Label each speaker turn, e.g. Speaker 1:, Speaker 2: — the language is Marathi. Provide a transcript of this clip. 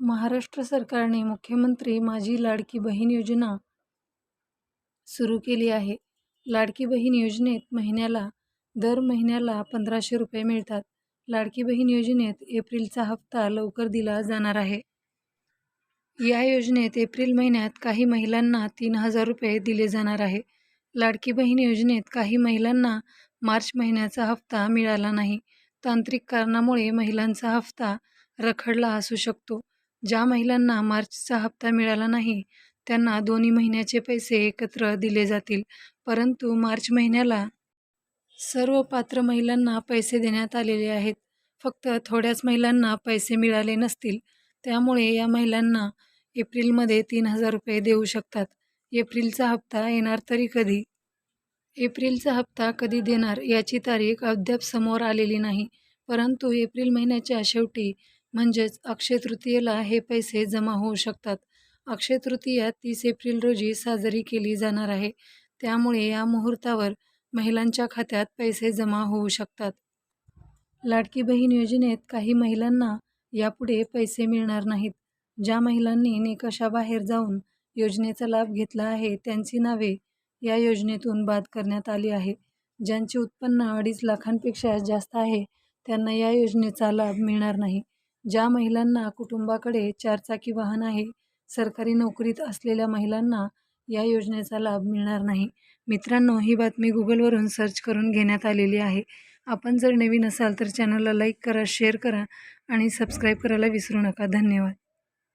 Speaker 1: महाराष्ट्र सरकारने मुख्यमंत्री माझी लाडकी बहीण योजना सुरू केली आहे. लाडकी बहीण योजनेत महिन्याला दर महिन्याला पंधराशे रुपये मिळतात. लाडकी बहीण योजनेत एप्रिलचा हप्ता लवकर दिला जाणार आहे. या योजनेत एप्रिल महिन्यात काही महिलांना तीन हजार रुपये दिले जाणार आहे. लाडकी बहीण योजनेत काही महिलांना मार्च महिन्याचा हप्ता मिळाला नाही. तांत्रिक कारणामुळे महिलांचा हप्ता रखडला असू शकतो. ज्या महिलांना मार्चचा हप्ता मिळाला नाही त्यांना दोन्ही महिन्याचे पैसे एकत्र दिले जातील. परंतु मार्च महिन्याला सर्व पात्र महिलांना पैसे देण्यात आलेले आहेत. फक्त थोड्याच महिलांना पैसे मिळाले नसतील. त्यामुळे या महिलांना एप्रिलमध्ये तीन हजार रुपये देऊ शकतात. एप्रिलचा हप्ता येणार तरी कधी? एप्रिलचा हप्ता कधी देणार याची तारीख अद्याप समोर आलेली नाही. परंतु एप्रिल महिन्याच्या शेवटी म्हणजेच अक्षय तृतीयेला हे पैसे जमा होऊ शकतात. अक्षय तृतीया तीस एप्रिल रोजी साजरी केली जाणार आहे. त्यामुळे या मुहूर्तावर महिलांच्या खात्यात पैसे जमा होऊ शकतात. लाडकी बहीण योजनेत काही महिलांना यापुढे पैसे मिळणार नाहीत. ज्या महिलांनी निकषाबाहेर जाऊन योजनेचा लाभ घेतला आहे त्यांची नावे या योजनेतून बाद करण्यात आली आहे. ज्यांचे उत्पन्न अडीच लाखांपेक्षा जास्त आहे त्यांना या योजनेचा लाभ मिळणार नाही. ज्या महिलांना कुटुंबाकडे चारचाकी वाहन आहे, सरकारी नोकरीत असलेल्या महिलांना या योजनेचा लाभ मिळणार नाही. मित्रांनो ही बातमी गुगलवरून सर्च करून घेण्यात आलेली आहे. आपण जर नवीन असाल तर चॅनलला लाईक करा, शेअर करा आणि सबस्क्राईब करायला विसरू नका. धन्यवाद.